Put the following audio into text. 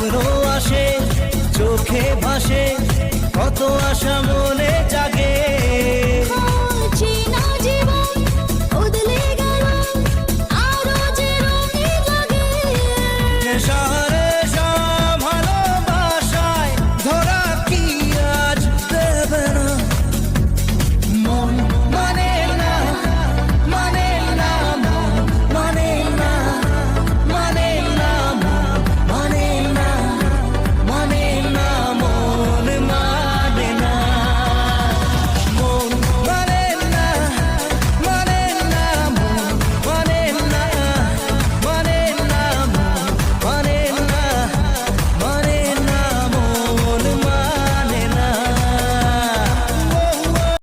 স্বপ্ন আসে চোখে ভাসে